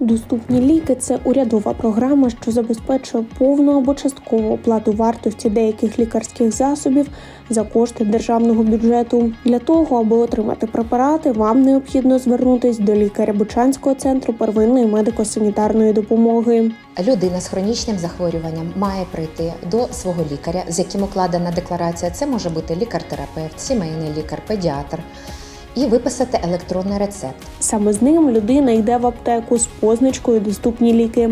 Доступні ліки це урядова програма, що забезпечує повну або часткову оплату вартості деяких лікарських засобів за кошти державного бюджету. Для того, аби отримати препарати, вам необхідно звернутись до лікаря Бучанського центру первинної медико-санітарної допомоги. Людина з хронічним захворюванням має прийти до свого лікаря, з яким укладена декларація. Це може бути лікар-терапевт, сімейний лікар, педіатр, і виписати електронний рецепт. Саме з ним людина йде в аптеку з позначкою Доступні ліки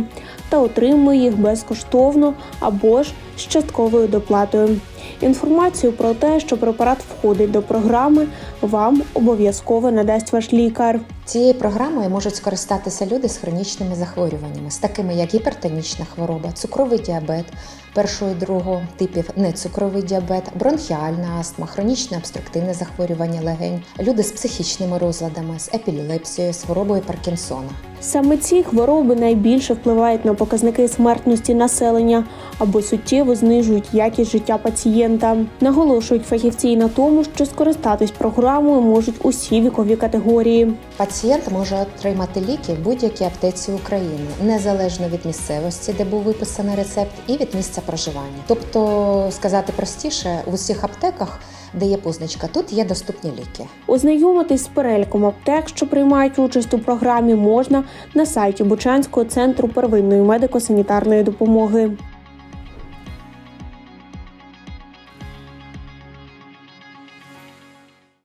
та отримує їх безкоштовно або ж з частковою доплатою. Інформацію про те, що препарат входить до програми, вам обов'язково надасть ваш лікар. Цією програмою можуть скористатися люди з хронічними захворюваннями, з такими як гіпертонічна хвороба, цукровий діабет першого і другого типів, нецукровий діабет, бронхіальна астма, хронічне обструктивне захворювання легень, люди з психічними розладами, з епілепсією, з хворобою Паркінсона. Саме ці хвороби найбільше впливають на показники смертності населення або суттєво знижують якість життя пацієнта. Наголошують фахівці на тому, що скористатись програмою можуть усі вікові категорії. Пацієнт може отримати ліки в будь-якій аптеці України, незалежно від місцевості, де був виписаний рецепт, і від місця проживання. Тобто, сказати простіше, в усіх аптеках, де є позначка, тут є доступні ліки. Ознайомитись з переліком аптек, що приймають участь у програмі, можна на сайті Бучанського центру первинної медико-санітарної допомоги.